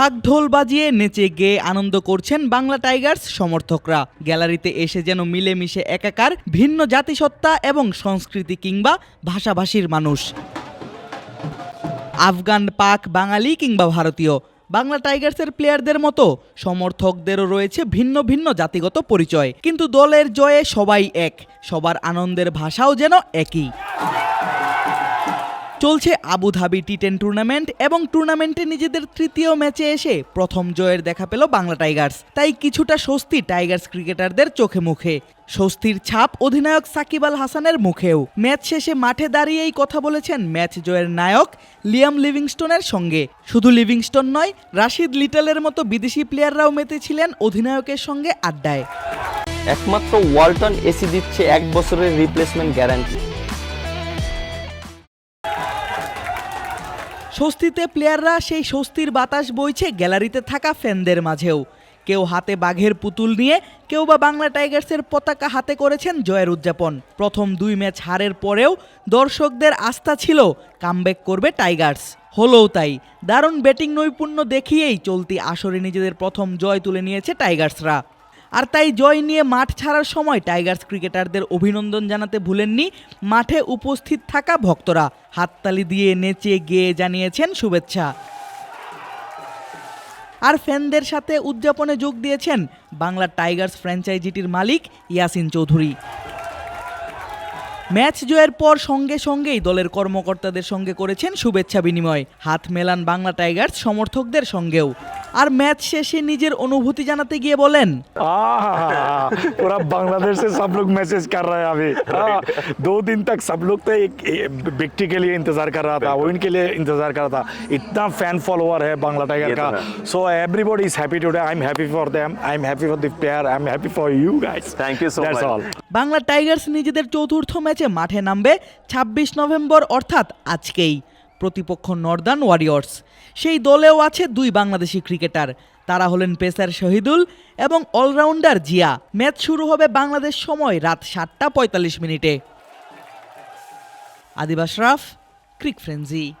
ঢাক ঢোল বাজিয়ে নেচে গেয়ে আনন্দ করছেন বাংলা টাইগার্স সমর্থকরা। গ্যালারিতে এসে যেন মিলেমিশে একাকার ভিন্ন জাতিসত্তা এবং সংস্কৃতি কিংবা ভাষাভাষীর মানুষ। আফগান, পাক, বাঙালি কিংবা ভারতীয়। বাংলা টাইগার্সের প্লেয়ারদের মতো সমর্থকদেরও রয়েছে ভিন্ন ভিন্ন জাতিগত পরিচয়। কিন্তু দলের জয়ে সবাই এক। সবার আনন্দের ভাষাও যেন একই। চলছে আবুধাবি টি টেন টুর্নামেন্ট এবং টুর্নামেন্টে নিজেদের তৃতীয় ম্যাচে এসে প্রথম জয়ের দেখা পেল বাংলা টাইগার্স। তাই কিছুটা স্বস্তি টাইগার্স ক্রিকেটারদের চোখে মুখে। স্বস্তির ছাপ অধিনায়ক সাকিব আল হাসানের মুখেও। ম্যাচ শেষে মাঠে দাঁড়িয়েই কথা বলেছেন ম্যাচ জয়ের নায়ক লিয়াম লিভিংস্টোনের সঙ্গে। শুধু লিভিংস্টোন নয়, রাশিদ লিটলের মতো বিদেশি প্লেয়াররাও মেতেছিলেন অধিনায়কের সঙ্গে আড্ডায়। একমাত্র ওয়ালটন এসি দিচ্ছে এক বছরের রিপ্লেসমেন্ট গ্যারান্টি স্বস্তিতে প্লেয়াররা সেই স্বস্তির বাতাস বইছে গ্যালারিতে থাকা ফ্যানদের মাঝেও। কেউ হাতে বাঘের পুতুল নিয়ে, কেউ বা বাংলা টাইগার্সের পতাকা হাতে করেছেন জয়ের উদযাপন। প্রথম দুই ম্যাচ হারের পরেও দর্শকদের আস্থা ছিল কামব্যাক করবে টাইগার্স। হলোও তাই, দারুণ ব্যাটিং নৈপুণ্য দেখিয়েই চলতি আসরে নিজেদের প্রথম জয় তুলে নিয়েছে টাইগার্সরা। আর তাই জয় নিয়ে মাঠ ছাড়ার সময় টাইগার্স ক্রিকেটারদের অভিনন্দন জানাতে ভুলেননি মাঠে উপস্থিত থাকা ভক্তরা। হাততালি দিয়ে নেচে গেয়ে জানিয়েছেন শুভেচ্ছা। আর ফ্যানদের সাথে উদযাপনে যোগ দিয়েছেন বাংলা টাইগার্স ফ্র্যাঞ্চাইজিটির মালিক ইয়াসিন চৌধুরী। ম্যাচ জয়ের পর সঙ্গে সঙ্গেই দলের কর্মকর্তাদের সঙ্গে করেছেন শুভেচ্ছা বিনিময় হাত মেলান বাংলা টাইগার্স সমর্থকদের সঙ্গেও আর ম্যাচ শেষে নিজের অনুভূতি জানাতে গিয়ে বলেন आहा, पूरा बांग्लादेश से सब लोग मैसेज कर रहे हैं अभी हाँ, दो दिन तक सब लोग तो एक विक्टी के लिए इंतजार कर रहा था विन के लिए इंतजार कर रहा था इतना फैन फॉलोअर है बांग्ला टाइगर ये तो का है। So everybody is happy today I am happy for them I am happy for the player I am happy for you guys Thank you so that's much. All Bangla tigers নিজেদের চতুর্থ ম্যাচে মাঠে নামবে ২৬ November, অর্থাৎ আজকেই। প্রতিপক্ষ Northern Warriors. সেই দলেও আছে দুই বাংলাদেশি ক্রিকেটার। তারা হলেন পেসার শহীদুল এবং অলরাউন্ডার জিয়া। ম্যাচ শুরু হবে বাংলাদেশ সময় রাত সাতটা পঁয়তাল্লিশ মিনিটে। আদিবাস রাফ, ক্রিক ফ্রেন্সি।